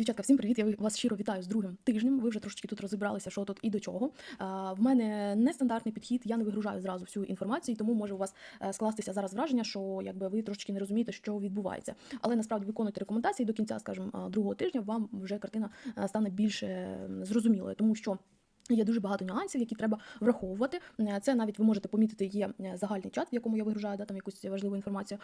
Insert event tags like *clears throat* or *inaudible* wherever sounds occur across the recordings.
Дівчатка, всім привіт! Я вас щиро вітаю з другим тижнем. Ви вже трошечки тут розібралися, що тут і до чого. В мене нестандартний підхід, я не вигружаю зразу всю інформацію, тому може у вас е, скластися зараз враження, що якби ви трошечки не розумієте, що відбувається. Але насправді виконуйте рекомендації до кінця, скажімо, другого тижня. Вам вже картина е, стане більш е, зрозумілою, тому що. Є дуже багато нюансів, які треба враховувати. Е, Це навіть ви можете помітити, є е, загальний чат, в якому я вигружаю да, там якусь важливу інформацію.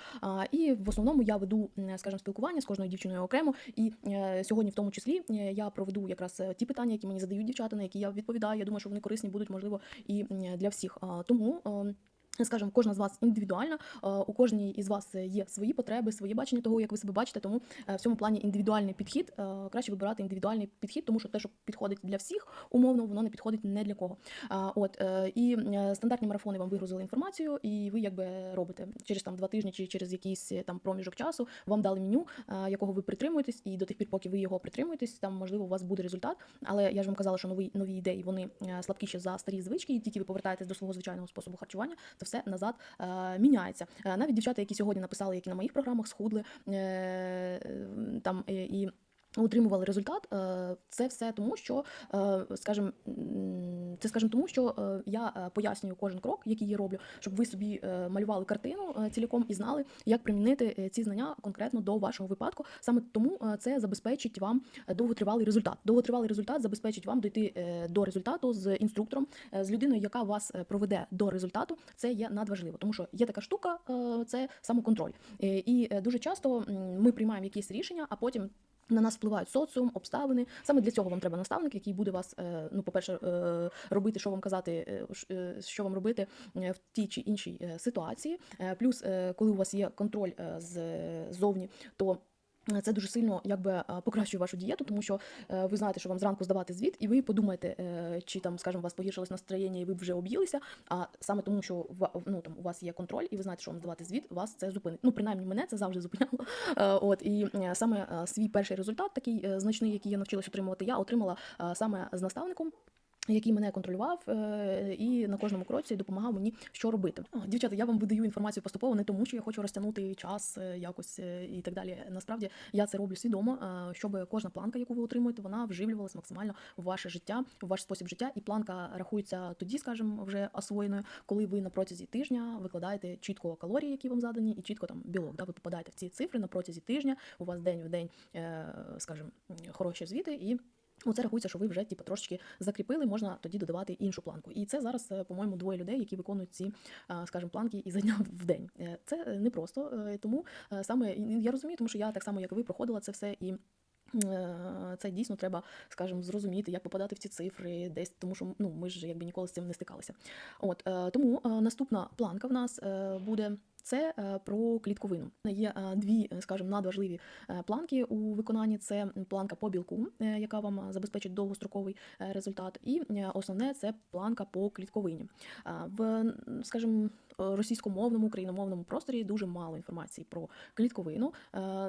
І в основному я веду, м, скажімо, спілкування з кожною дівчиною окремо. І е, сьогодні, в тому числі, е, я проведу якраз е, ті питання, які мені задають дівчата, на які я відповідаю. Я думаю, що вони корисні будуть, можливо, і для всіх. Тому. Скажімо, кожна з вас індивідуальна, е, у кожній із вас є свої потреби, свої бачення того, як ви себе бачите. Тому е, в цьому плані індивідуальний підхід е, краще вибирати індивідуальний підхід, тому що те, що підходить для всіх, умовно, воно не підходить не для кого. От і стандартні марафони вам вигрузили інформацію, і ви якби робите через там два тижні чи через якийсь там проміжок часу. Вам дали меню, якого ви притримуєтесь, і до тих пір, поки ви його притримуєтесь, там можливо у вас буде результат. Але я ж вам казала, що нові нові ідеї вони слабкіші за старі звички, і тільки ви повертаєтесь до свого звичайного способу харчування, все назад е, міняється. Е, Навіть дівчата, які сьогодні написали, які на моїх програмах схудли е, там і. Утримували результат, Е, це все тому, що, е, скажімо, це скажімо тому, що е, я пояснюю кожен крок, який я роблю, щоб ви собі малювали картину ціліком і знали, як примінити ці знання конкретно до вашого випадку. Саме тому це забезпечить вам довготривалий результат. Довготривалий результат забезпечить вам дойти до результату з інструктором, з людиною, яка вас проведе до результату. Це є надважливо, тому що є така штука, це самоконтроль. І дуже часто ми приймаємо якісь рішення, а потім. На нас впливають соціум, обставини. Саме для цього вам треба наставник, який буде вас, е, ну, по-перше, е, робити, що вам казати, е, що вам робити в тій чи іншій ситуації. Плюс, коли у вас є контроль ззовні, то це дуже сильно якби е, покращує вашу дієту, тому що е, ви знаєте, що вам зранку здавати звіт, і ви подумаєте, е, чи там, скажімо, у вас погіршилось настроєння, і ви вже об'їлися. А саме тому, що ва- ну, там, у вас є контроль, і ви знаєте, що вам здавати звіт, вас це зупинить. Ну, принаймні, мене це завжди зупиняло. *laughs* Е, От і е, саме е, свій перший результат, такий е, значний, який я навчилась отримувати, я отримала е, саме з наставником. Який мене контролював е, і на кожному кроці допомагав мені, що робити. Дівчата, я вам видаю інформацію поступово, не тому, що я хочу розтягнути час е, якось е, і так далі. Насправді я це роблю свідомо, щоб кожна планка, яку ви отримуєте, вона вживлювалась максимально в ваше життя, в ваш спосіб життя. І планка рахується тоді, скажімо, вже освоєною, коли ви на протязі тижня викладаєте чітко калорії, які вам задані, і чітко там білок. Да, ви попадаєте в ці цифри на протязі тижня. У вас день в день, скажімо, хороші звіти і. Оце рахується, що ви вже типу, трошечки закріпили, можна тоді додавати іншу планку. І це зараз, е, по-моєму, двоє людей, які виконують ці, а, скажімо, планки із дня в день. Е, Це е, непросто, е, тому е, саме я розумію, тому що я так само, як і ви, проходила це все і. е, Це дійсно треба, скажімо, зрозуміти, як попадати в ці цифри, десь тому, що ну ми ж якби ніколи з цим не стикалися. От е, тому е, наступна планка в нас е, буде. Це е, про клітковину. Є е, дві, е, скажімо, надважливі планки у виконанні. Це планка по білку, яка вам забезпечить довгостроковий результат, і основне це планка по клітковині. В, скажімо, російськомовному, україномовному просторі дуже мало інформації про клітковину.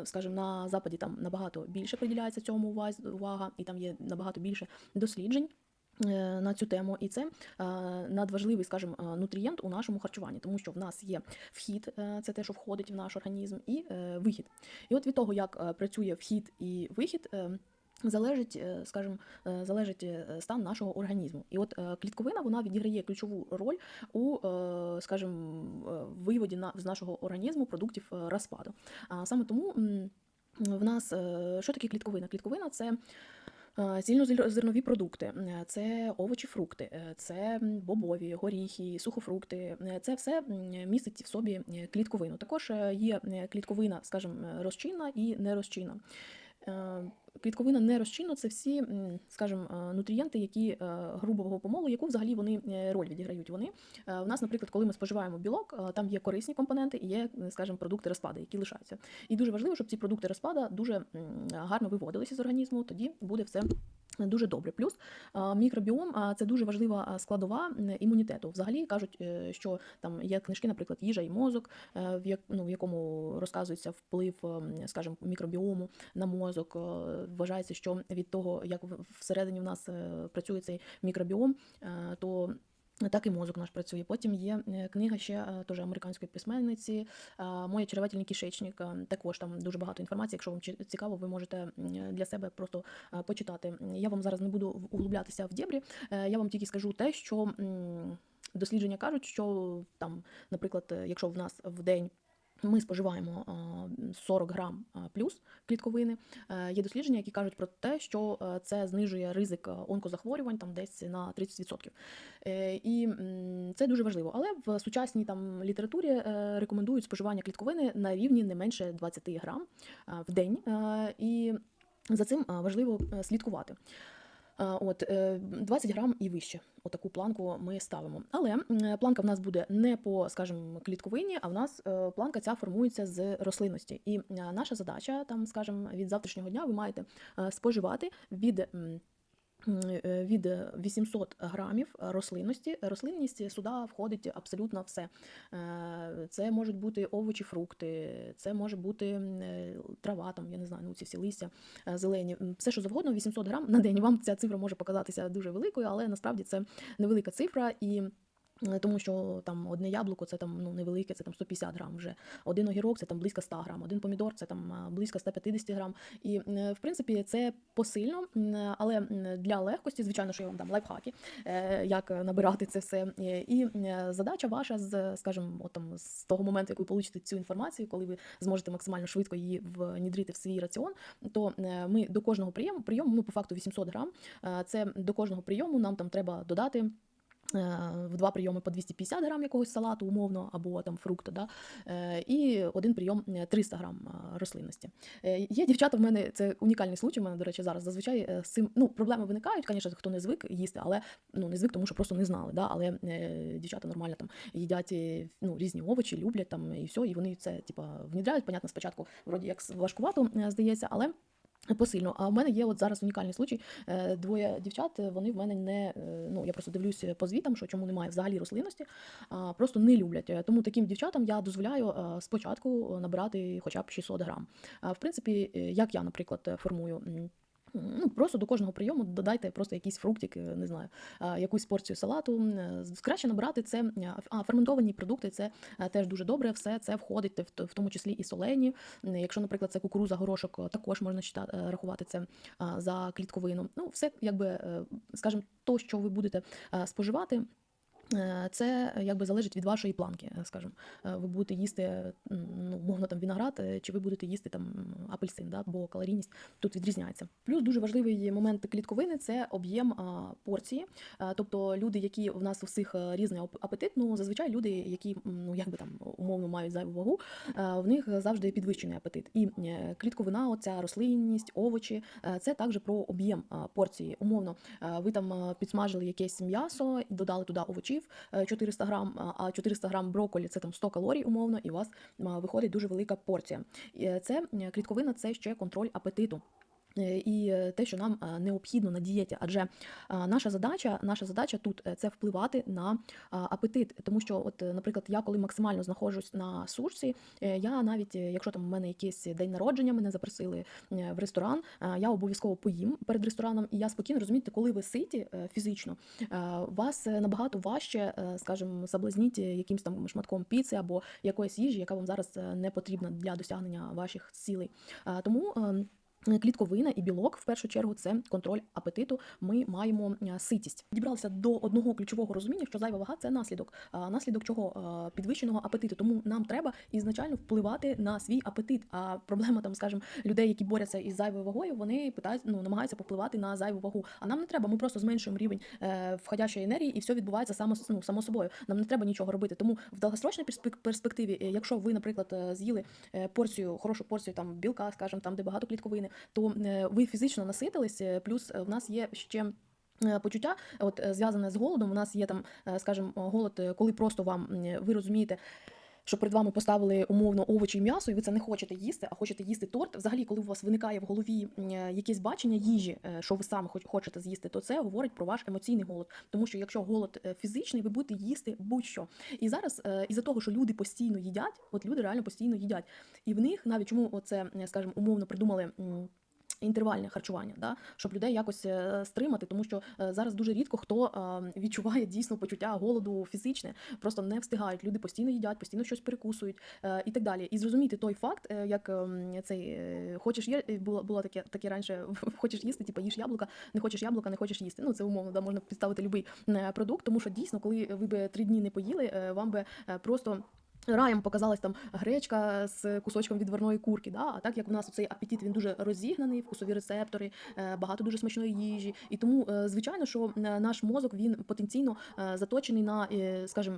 Скажімо, на западі там набагато більше приділяється цьому уваз- увага, і там є набагато більше досліджень. Е, На цю тему, і це е, надважливий, скажімо, е, нутрієнт у нашому харчуванні, тому що в нас є вхід, це те, що входить в наш організм, і вихід. І от від того, як працює вхід і вихід. Залежить, скажімо, залежить стан нашого організму. І от клітковина вона відіграє ключову роль у, скажімо, виводі з нашого організму продуктів розпаду. А саме тому в нас що таке клітковина? Клітковина це цільнозернові продукти, е, це овочі, фрукти, е, це бобові, горіхи, сухофрукти. Е, Це все містить в собі е, клітковину. Також е, є е, клітковина, скажімо, е, розчинна і нерозчинна. Е, не розчинна, це всі, скажімо, е, нутрієнти, які е, грубого помолу, яку взагалі вони роль відіграють. Вони в нас, наприклад, коли ми споживаємо білок, там є корисні компоненти і є, скажімо, продукти розпаду, які лишаються. І дуже важливо, щоб ці продукти розпада дуже гарно виводилися з організму, тоді буде все. Дуже добре. Плюс мікробіом це дуже важлива складова імунітету. Взагалі кажуть, е, що там є книжки, наприклад, їжа і мозок, е, ну в якому розказується вплив, скажімо, мікробіому на мозок. Е, Вважається, що від того, як всередині в нас працює цей мікробіом, то Так і мозок наш працює. Потім є е, книга ще е, теж американської письменниці моя Моє черевательний кишечник. Е, Також там дуже багато інформації. Якщо вам цікаво, ви можете для себе просто е, почитати. Я вам зараз не буду углублятися в дєбрі. е, Я вам тільки скажу те, що дослідження кажуть, що там, наприклад, е, якщо в нас в день ми споживаємо 40 грам плюс клітковини. Е, Є дослідження, які кажуть про те, що е, це знижує ризик е, онкозахворювань там десь на 30%. Е, І це дуже важливо. Але в сучасній там літературі рекомендують споживання клітковини на рівні не менше 20 грам в день. І за цим важливо слідкувати. Е, От е, 20 грам і вище. Отаку планку ми ставимо. Але планка в нас буде не по, скажімо, клітковині, а в нас е, планка ця формується з рослинності. І е, наша задача, там, скажімо, від завтрашнього дня ви маєте е, споживати від. Е, Від 800 грамів рослинності. Рослинність сюди входить абсолютно все. Е, Це можуть бути овочі, фрукти, це може бути е, трава, там, я не знаю, ну ці всі листя зелені, все що завгодно, 800 грам на день. Вам ця цифра може показатися дуже великою, але насправді це невелика цифра і. Е, Тому що там одне яблуко це там ну невелике, це там 150 грам вже. Один огірок це там близько 100 грам, один помідор це там а, близько 150 грам. І е, в принципі це посильно, але для легкості, звичайно, що я вам дам лайфхаки, е, як набирати це все. Е, І е, задача ваша з, скажімо, от там з того моменту, як ви получите цю інформацію, коли ви зможете максимально швидко її внідрити в свій раціон, то е, ми до кожного прийому прийому, ну по факту 800 грам. е, Це до кожного прийому нам там треба додати. Е, В два прийоми по 250 грам якогось салату, умовно, або там фрукта, да? е, і один прийом е, 300 грам е, рослинності. Е, Є дівчата в мене, це унікальний случай. в мене, до речі, зараз зазвичай з цим ну, проблеми виникають, звісно, хто не звик їсти, але ну не звик, тому що просто не знали. Да? Але дівчата нормально там їдять ну, різні овочі, люблять там і все, і вони це типа внідряють. Понятно, спочатку вроді як важкувато здається, але. Посильно. А в мене є от зараз унікальний случай. Е, Двоє дівчат, е, вони в мене не е, ну я просто дивлюсь по звітам, що чому немає взагалі рослинності, просто не люблять. Тому таким дівчатам я дозволяю спочатку набирати хоча б 600 грам. В принципі, як я, наприклад, формую. Ну, просто до кожного прийому додайте просто якийсь фруктик, е, не знаю, якусь порцію салату. Е, Краще набирати це е, а, ферментовані продукти, це теж дуже добре. Все це входить в тому числі і солені. Якщо, наприклад, це кукуруза, горошок, також можна рахувати це за клітковину. Ну, все, якби, скажімо, то, що ви будете споживати. Е, Це якби залежить від вашої планки, е, скажімо. Е, Ви будете їсти ну, мовно там виноград, чи ви будете їсти там апельсин, да? бо калорійність тут відрізняється. Плюс дуже важливий момент клітковини це об'єм порції. Тобто люди, які в нас у всіх різний апетит, ну зазвичай люди, які ну якби там умовно мають зайву вагу, в них завжди підвищений апетит. І клітковина, оця рослинність, овочі, це також про об'єм порції. Умовно, ви там підсмажили якесь м'ясо і додали туди овочів е, 400 грам, а- а 400 грам брокколі це там 100 калорій, умовно, і у вас виходить дуже велика порція. Е, Це е, клітковина, це ще контроль апетиту. Е, І е, те, що нам е, необхідно на дієті, адже наша задача, наша задача тут це впливати на апетит. Тому що, от, наприклад, я коли максимально знаходжусь на сушці, е, я навіть, якщо там у мене якийсь день народження, мене запросили в ресторан, я обов'язково поїм перед рестораном, і я спокійно розумієте, коли ви ситі фізично, вас набагато важче, скажімо, соблазніть якимсь там шматком піци або якоїсь їжі, яка вам зараз не потрібна для досягнення ваших цілей. Тому. Клітковина і білок в першу чергу це контроль апетиту. Ми маємо е, ситість. Дібралися до одного ключового розуміння, що зайва вага це наслідок. Наслідок чого Е, підвищеного апетиту. Тому нам треба ізначально впливати на свій апетит. А проблема там, скажімо, людей, які борються із зайвою вагою, вони питають, ну намагаються попливати на зайву вагу. А нам не треба. Ми просто зменшуємо рівень е, входящої енергії, і все відбувається само ну, само собою. Нам не треба нічого робити. Тому в довгострочній перспективі, якщо ви, наприклад, з'їли порцію, хорошу порцію там білка, скажімо, там де багато клітковини, то е, ви фізично наситились. е, Плюс е, в нас є ще. Почуття, от зв'язане з голодом. У нас є там, скажімо, голод, коли просто вам ви розумієте, що перед вами поставили умовно овочі і м'ясо, і ви це не хочете їсти, а хочете їсти торт. Взагалі, коли у вас виникає в голові е, якесь бачення їжі, е, що ви саме хоч- хочете з'їсти, то це говорить про ваш емоційний голод. Тому що якщо голод е, фізичний, ви будете їсти будь-що. І зараз, із-за того, що люди постійно їдять, от люди реально постійно їдять. І в них навіть чому оце, скажімо, умовно придумали. Інтервальне харчування, да? щоб людей якось е, стримати, тому що е, зараз дуже рідко хто відчуває дійсно почуття голоду фізичне, просто не встигають. Люди постійно їдять, постійно щось перекусують е, і так далі. І зрозуміти той факт, як цей хочеш є, було, було таке, таке раніше, *laughs* хочеш їсти, типу їж яблука, не хочеш яблука, не хочеш їсти. Ну це умовно, да, можна підставити будь-який продукт, тому що дійсно, коли ви би три дні не поїли, вам би просто. Раєм показалась там гречка з кусочком відварної курки. Да? А так як у нас цей апетит він дуже розігнаний, вкусові рецептори, е, багато дуже смачної їжі. І тому, е, звичайно, що е, наш мозок він потенційно заточений на, скажімо,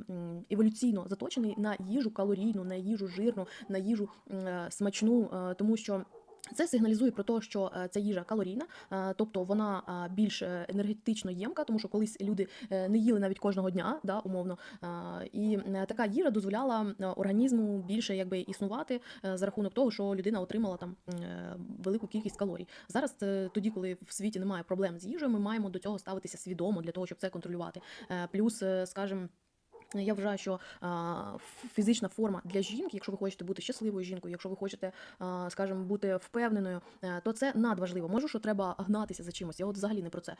еволюційно заточений на їжу калорійну, на їжу жирну, на їжу смачну, тому що. Це сигналізує про те, що е, ця їжа калорійна, е, тобто вона е, більш енергетично ємка, тому що колись люди не їли навіть кожного дня, да, умовно. І така їжа дозволяла організму більше якби існувати за рахунок того, що людина отримала там велику кількість калорій. Зараз тоді, коли в світі немає проблем з їжею, ми маємо до цього ставитися свідомо для того, щоб це контролювати. Плюс, скажімо, я вважаю, що фізична форма для жінки, якщо ви хочете бути щасливою жінкою, якщо ви хочете, скажімо, бути впевненою, е, то це надважливо. Може, що треба гнатися за чимось. Я от взагалі не про це.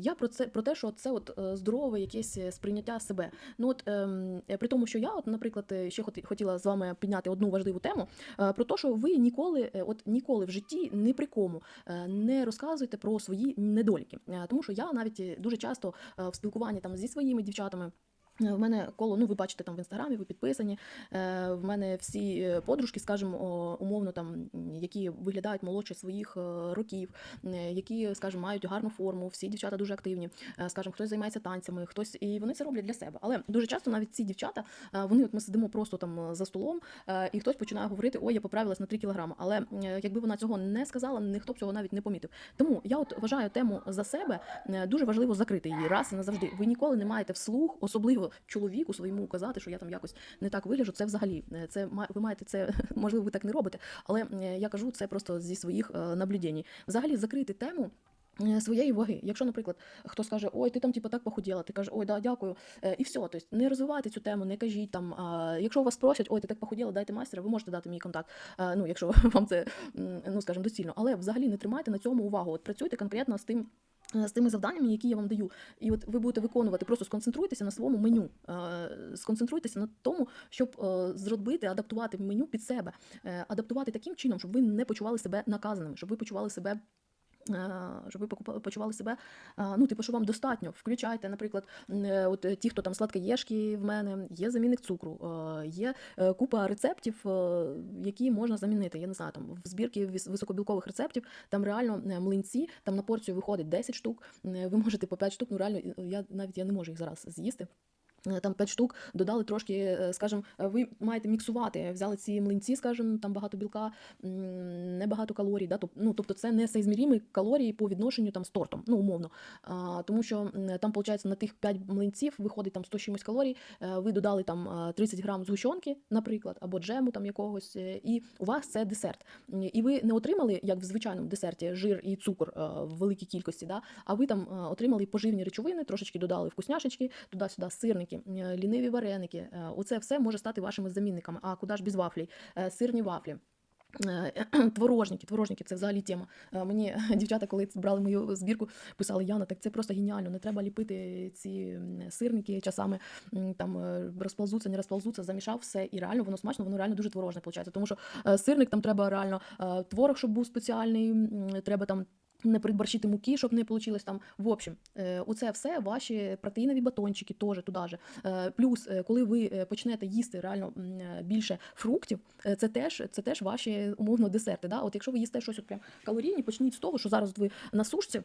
Я про це про те, що це от е, здорове якесь е, сприйняття себе. Ну от ем, при тому, що я, от, наприклад, ще хоті- хотіла з вами підняти одну важливу тему про те, що ви ніколи, от ніколи в житті ні при кому не розказуєте про свої недоліки. Тому що я навіть дуже часто в спілкуванні там зі своїми дівчатами. Е, В мене коло, ну ви бачите там в інстаграмі, ви підписані. Е, в мене всі е, подружки, скажімо, умовно, там, які виглядають молодше своїх років, які, скажімо, мають гарну форму, всі дівчата дуже активні. Скажімо, хтось займається танцями, хтось і вони це роблять для себе. Але дуже часто навіть ці дівчата, вони от ми сидимо просто там за столом, і хтось починає говорити: ой, я поправилась на 3 кілограми. Але якби вона цього не сказала, ніхто б цього навіть не помітив. Тому я от вважаю тему за себе дуже важливо закрити її раз і назавжди. Ви ніколи не маєте вслух, особливо чоловіку своєму казати, що я там якось не так вигляджу. Це взагалі е, це ви маєте це, *laughs* можливо, ви так не робите, але е, я кажу це просто зі своїх е, наблюдень. Взагалі закрити тему. Своєї ваги, якщо, наприклад, хто скаже, ой, ти там типу, так похуділа, ти кажеш, ой, да, дякую, і все. Тобто не розвивайте цю тему, не кажіть там. Якщо вас просять, ой, ти так похуділа, дайте майстера, ви можете дати мій контакт. Ну, якщо *laughs* вам це ну скажімо, доцільно. Але взагалі не тримайте на цьому увагу. От працюйте конкретно з тим. Е, З тими завданнями, які я вам даю, і от ви будете виконувати, просто сконцентруйтеся на своєму меню, е, сконцентруйтеся на тому, щоб е, зробити, адаптувати меню під себе, адаптувати таким чином, щоб ви не почували себе наказаними, щоб ви почували себе. Е, Щоб ви почували себе, е, ну, типу, що вам достатньо. Включайте, наприклад, е, от ті, хто там сладкоєшки в мене, є замінник цукру, є купа рецептів, які можна замінити. Я не знаю, там в збірці вис- високобілкових рецептів, там реально млинці, там на порцію виходить 10 штук. Ви можете по 5 штук, ну реально, я навіть я не можу їх зараз з'їсти. Е, Там 5 штук додали трошки, е, скажімо, е, ви маєте міксувати. Взяли ці млинці, скажімо, там багато білка, небагато калорій. Да? Ну, тобто це не соізмірімі калорії по відношенню там, з тортом, ну, умовно. А, тому що там, виходить, на тих 5 млинців виходить там 100 чимось калорій, ви додали там е, 30 грам згущенки, наприклад, або джему там якогось, і у вас це десерт. І ви не отримали, як в звичайному десерті, жир і цукор в великій кількості, да? а ви там отримали поживні речовини, трошечки додали вкусняшечки, туди-сюди сирники, е, ліниві вареники. Е, Оце все може стати вашими замінниками. А куди ж без вафлі? Е, Сирні вафлі. Е, *clears throat* Творожники, творожники це взагалі тема. Мені *laughs* дівчата, коли брали мою збірку, писали Яна, так це просто геніально. Не треба ліпити ці сирники часами там розползуться, не розползуться, замішав все, і реально воно смачно, воно реально дуже творожне виходить. Тому що сирник там треба реально творог, щоб був спеціальний, треба там. Не придбарщити муки, щоб не вийшло там. В общем, у це все ваші протеїнові батончики теж туди же. Е, Плюс, е, коли ви е, почнете їсти реально е, більше фруктів, е, це теж, це теж ваші умовно десерти. Да? От якщо ви їсте щось от прям калорійні, почніть з того, що зараз ви на сушці.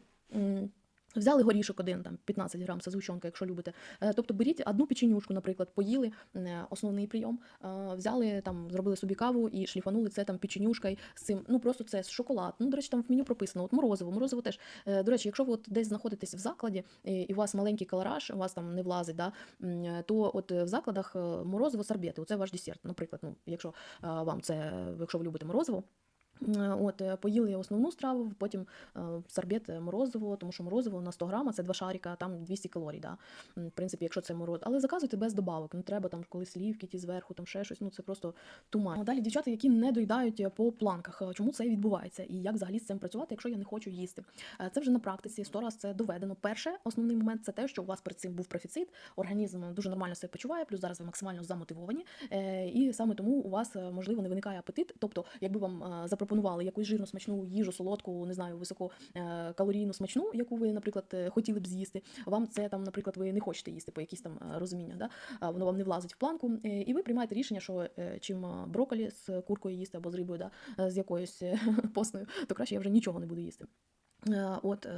Взяли горішок один, там 15 грам, це згущенка, якщо любите. Е, Тобто беріть одну печенюшку, наприклад, поїли е, основний прийом, е, взяли там, зробили собі каву і шліфанули це там печенюшкою з цим. Ну просто це шоколад. Ну, до речі, там в меню прописано. От морозиво. Морозиво теж. До речі, якщо ви от десь знаходитесь в закладі, і у вас маленький калораж, у вас там не влазить, да, то от в закладах морозиво сорбети, оце ваш десерт, наприклад. Ну, якщо вам це, якщо ви любите морозиво. Е, От, е, поїли основну страву, потім е, сорбет морозиво, тому що морозиво на 100 грам, а це два шарика, там 200 калорій. Да? В принципі, якщо це мороз. Але заказуйте без добавок. Не треба там коли слівки ті зверху, там ще щось. Ну це просто туман. Далі дівчата, які не доїдають по планках. Чому це відбувається? І як взагалі з цим працювати, якщо я не хочу їсти? Це вже на практиці сто раз це доведено. Перше, основний момент це те, що у вас перед цим був профіцит, організм дуже нормально себе почуває, плюс зараз ви максимально замотивовані. І саме тому у вас можливо не виникає апетит. Тобто, якби вам е, запропонували якусь жирну смачну їжу, солодку, не знаю, висококалорійну смачну, яку ви, наприклад, е, хотіли б з'їсти. Вам це там, наприклад, ви не хочете їсти по якісь там е, розуміння, да? воно вам не влазить в планку. Е, І ви приймаєте рішення, що чим броколі з куркою їсти або з рибою, да, з якоюсь *laughs* посною, то краще я вже нічого не буду їсти. Е, От е,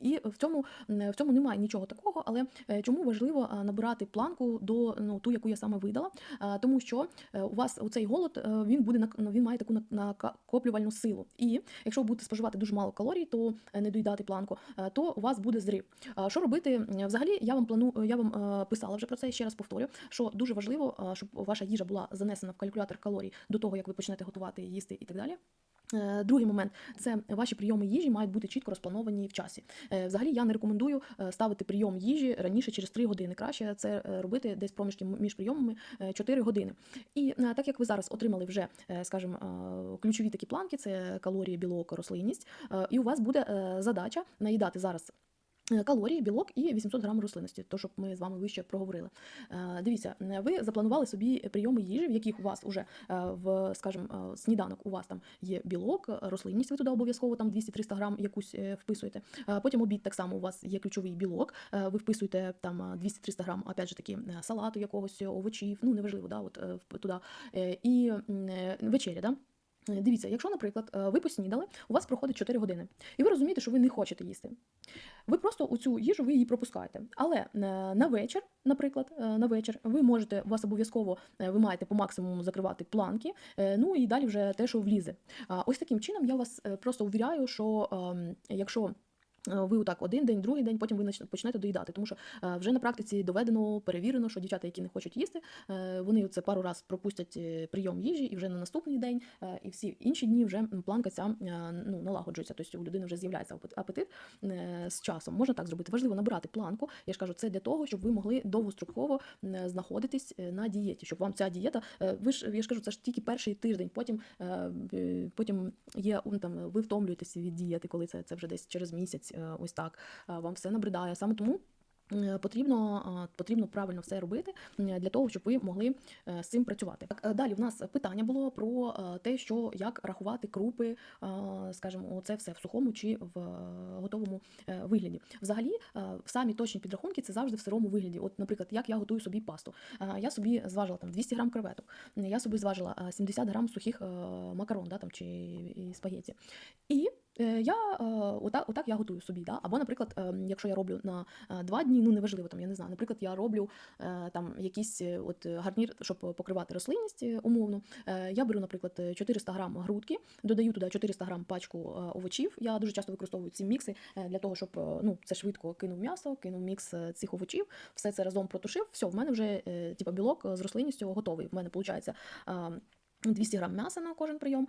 і в цьому в цьому немає нічого такого, але е, чому важливо е, набирати планку до ну ту, яку я саме видала, Е, тому що е, у вас цей голод е, він буде ну, він має таку накоплювальну силу. І якщо ви будете споживати дуже мало калорій, то е, не доїдати планку, е, то у вас буде зрив. Е, Що робити? Е, Взагалі, я вам плану, я вам е, писала вже про це. Ще раз повторю, що дуже важливо, е, щоб ваша їжа була занесена в калькулятор калорій до того, як ви почнете готувати, їсти і так далі. Е, Другий момент це ваші прийоми їжі мають бути чітко розплановані в часі. Е, Взагалі я не рекомендую е, ставити прийом їжі раніше через 3 години. Краще це робити десь проміжки між прийомами е, 4 години. І так як ви зараз отримали вже, скажімо, ключові такі планки, це калорії, білок, рослинність, і у вас буде задача наїдати зараз. Е, Калорії, білок і 800 грам рослинності, то щоб ми з вами вище проговорили. Е, Дивіться, е, ви запланували собі прийоми їжі, в яких у вас уже в, скажімо, сніданок у вас там є білок, рослинність, ви туди обов'язково там 200-300 грам якусь вписуєте. Потім обід так само у вас є ключовий білок, ви вписуєте там е, 200-300 грам, опять же таки, салату якогось, овочів, ну неважливо, да, от туди. І вечеря, да? Е, Дивіться, якщо, наприклад, е, ви поснідали, у вас проходить 4 години, і ви розумієте, що ви не хочете їсти. Ви просто у цю їжу ви її пропускаєте. Але е, на вечір, наприклад, на вечір, ви можете, у вас обов'язково ви маєте по максимуму закривати планки, ну і далі вже те, що влізе. Ось таким чином я вас просто увіряю, що ем, якщо ви отак один день, другий день, потім ви почнете доїдати. Тому що е, вже на практиці доведено, перевірено, що дівчата, які не хочуть їсти, е, вони це пару раз пропустять е, прийом їжі, і вже на наступний день, е, і всі інші дні вже планка ця е, ну, налагоджується. Тобто у людини вже з'являється апетит е, з часом. Можна так зробити. Важливо набирати планку. Я ж кажу, це для того, щоб ви могли довгостроково е, знаходитись е, на дієті, щоб вам ця дієта. е, Ви ж я ж кажу, це ж тільки перший тиждень. Потім е, е, потім є там ви втомлюєтеся від дієти, коли це, це вже десь через місяць. Е, Ось так Е, вам все набридає. Саме тому. е, Потрібно, потрібно правильно все робити для того, щоб ви могли з цим працювати. Так, далі в нас питання було про те, що як рахувати крупи, скажімо, це все в сухому чи в готовому вигляді. Взагалі, самі точні підрахунки це завжди в сирому вигляді. От, наприклад, як я готую собі пасту. Я собі зважила там 200 грам креветок, я собі зважила е, 70 грам сухих макарон, да, там чи і спагеті. І я е, отак, отак я готую собі. Да? Або, наприклад, е, якщо я роблю на е, два дні, ну неважливо, там я не знаю. Наприклад, я роблю е, там якийсь е, от е, гарнір, щоб покривати рослинність е, умовно. Е, Я беру, наприклад, е, 400 грам грудки, додаю туди 400 грам пачку е, овочів. Я дуже часто використовую ці мікси е, для того, щоб е, ну це швидко кинув м'ясо, кинув мікс е, цих овочів, все це разом протушив. Все, в мене вже е, типа білок з рослинністю готовий. В мене виходить. 200 грам м'яса на кожен прийом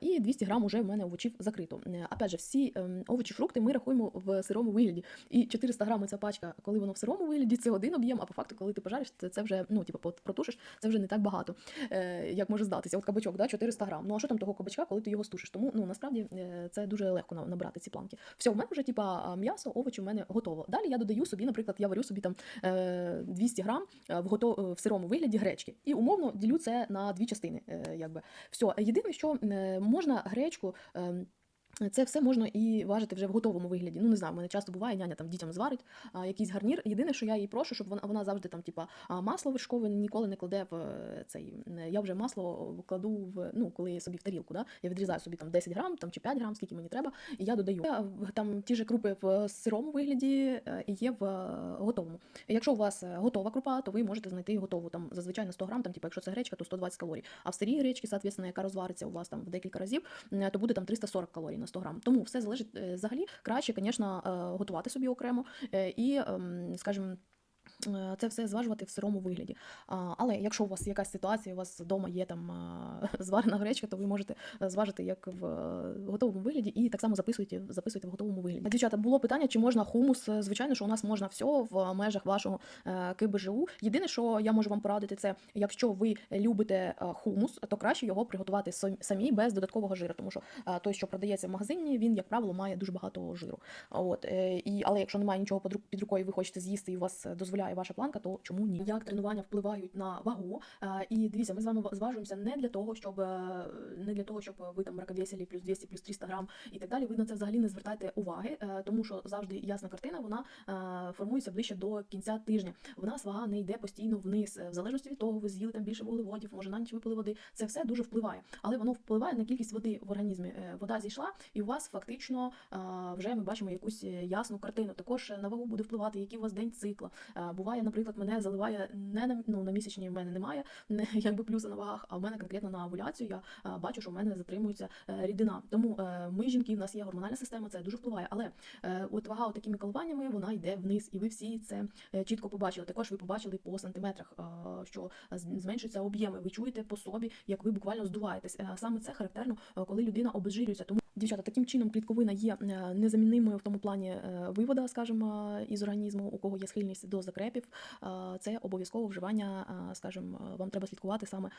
і 200 грам уже в мене овочів закрито. Е, Опять же, всі ем, овочі, фрукти ми рахуємо в сирому вигляді. І 400 грам ця пачка, коли воно в сирому вигляді, це один об'єм, а по факту, коли ти пожариш, це, це вже ну, типу, протушиш, це вже не так багато, е, як може здатися. От кабачок, да, 400 грам. Ну а що там того кабачка, коли ти його стушиш? Тому ну насправді е, це дуже легко набрати ці планки. Все, в мене вже типа м'ясо, овочі в мене готово. Далі я додаю собі, наприклад, я варю собі там е, 200 грам в готов в сирому вигляді гречки. І умовно ділю це на дві частини. Якби все. Єдине, що е, можна гречку. Це все можна і важити вже в готовому вигляді. Ну не знаю, в мене часто буває, няня там дітям зварить а, якийсь гарнір. Єдине, що я її прошу, щоб вона вона завжди там, типа, масло вершкове ніколи не кладе в е, цей. е, Я вже масло кладу в ну, коли собі в тарілку. Да? Я відрізаю собі там 10 грам там, чи 5 грам, скільки мені треба, і я додаю. Там ті ж крупи в сирому вигляді е, є в е, готовому. Якщо у вас е, готова крупа, то ви можете знайти готову там зазвичай на 100 грам, там, типу, якщо це гречка, то 120 калорій. А в сирій гречці, соответственно, яка розвариться у вас там в декілька разів, е, то буде там 340 калорій 100 грам. Тому все залежить е, взагалі краще, звісно, е, готувати собі окремо е, і, ем, скажімо. Е, це все зважувати в сирому вигляді. Але якщо у вас якась ситуація, у вас вдома є там *laughs* зварена гречка, то ви можете е, зважити як в е, готовому вигляді і так само записуйте, записуйте в готовому вигляді. Дівчата, було питання, чи можна хумус. Звичайно, що у нас можна все в межах вашого КБЖУ. Єдине, що я можу вам порадити, це якщо ви любите хумус, то краще його приготувати самі без додаткового жиру, тому що той, що продається в магазині, він, як правило, має дуже багато жиру. От, і, але якщо немає нічого під рукою, ви хочете з'їсти і у вас е, дозволяє ваша планка, то чому ні? Як тренування впливають на вагу? Е, І дивіться, ми з вами зважуємося не для того, щоб е, не для того, щоб ви там раковесили плюс 200, плюс 300 грам і так далі. Ви на це взагалі не звертайте уваги, е, тому що завжди ясна картина вона формується ближче до кінця тижня. В нас вага не йде постійно вниз, в залежності від того, ви з'їли там більше вуглеводів, може на ніч випили води. Це все дуже впливає, але воно впливає на кількість води в організмі. Вода зійшла, і у вас фактично вже ми бачимо якусь ясну картину. Також на вагу буде впливати, який у вас день цикла. Буває, наприклад, мене заливає не на ну на місячні в мене немає, не *laughs* якби плюса на вагах, а в мене конкретно на овуляцію. Я е, бачу, що в мене затримується е, рідина. Тому е, ми жінки, в нас є гормональна система, це дуже впливає. Але е, от вага от такими коливаннями вона йде вниз, і ви всі це чітко побачили. Також ви побачили по сантиметрах, е, що зменшуються об'єми. Ви чуєте по собі, як ви буквально здуваєтесь. Е, Саме це характерно, коли людина обезжирюється. Тому дівчата, таким чином клітковина є е, в тому плані е, вивода, скажімо, із організму, у кого є схильність до закрепів. Е, Це обов'язково вживання, скажімо, вам треба слідкувати саме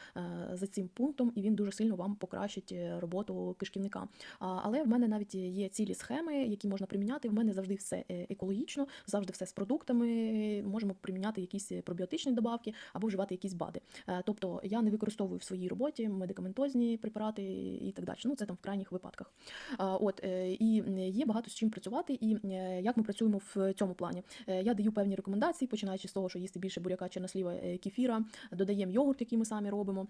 за цим пунктом, і він дуже сильно вам покращить роботу кишківника. Але в мене навіть є цілі схеми, які можна приміняти. В мене завжди все екологічно, завжди все з продуктами. Можемо приміняти якісь пробіотичні добавки або вживати якісь БАДи. Тобто я не використовую в своїй роботі медикаментозні препарати і так далі. Ну це там в крайніх випадках. От е, і є багато з чим працювати, і е, як ми працюємо в цьому плані. Е, Я даю певні рекомендації, починаючи з того, що їсти більше буряка чи насліва кефіра, додаємо йогурт, який ми самі робимо.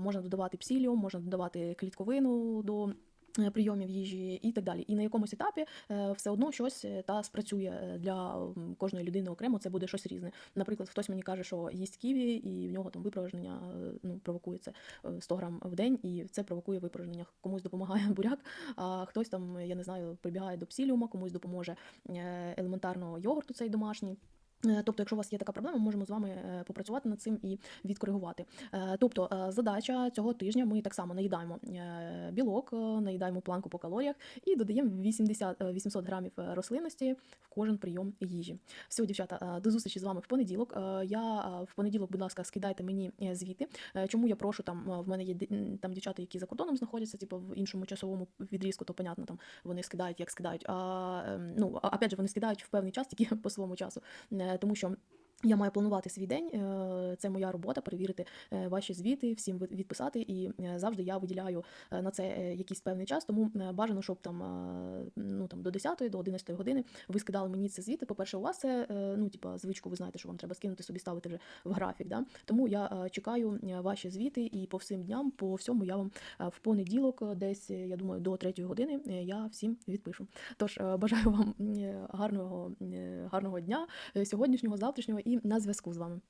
Можна додавати псіліум, можна додавати клітковину до. Е, Прийомів їжі і так далі, і на якомусь етапі е, все одно щось е, та спрацює для кожної людини окремо. Це буде щось різне. Наприклад, хтось мені каже, що їсть ківі, і в нього там випорожнення ну провокує це е, 100 грам в день, і це провокує випорожнення. Комусь допомагає *laughs* буряк, а хтось там, я не знаю, прибігає до псіліума, комусь допоможе елементарно йогурту цей домашній. Е, Тобто, якщо у вас є така проблема, ми можемо з вами е, попрацювати над цим і відкоригувати. Е, Тобто, задача цього тижня ми так само наїдаємо білок, наїдаємо планку по калоріях і додаємо 80, е, 800 грамів рослинності в кожен прийом їжі. Все, дівчата, до зустрічі з вами в понеділок. Я в понеділок, будь ласка, скидайте мені звіти. Чому я прошу там в мене є там дівчата, які за кордоном знаходяться, типу в іншому часовому відрізку, то понятно, там вони скидають, як скидають. А ем, ну опять же, вони скидають в певний час, тільки *laughs* по своєму часу, тому що. Я маю планувати свій день. е, Це моя робота перевірити е, ваші звіти, всім від- відписати. І е, завжди я виділяю на це якийсь певний час. Тому бажано, щоб там ну там до 10 до 11 години ви скидали мені це звіти. По-перше, у вас це ну типа звичку, ви знаєте, що вам треба скинути собі, ставити вже в графік. Да? Тому я чекаю ваші звіти, і по всім дням, по всьому я вам в понеділок, десь я думаю, до 3 години я всім відпишу. Тож бажаю вам гарного, гарного дня сьогоднішнього, завтрашнього і на зв'язку з вами.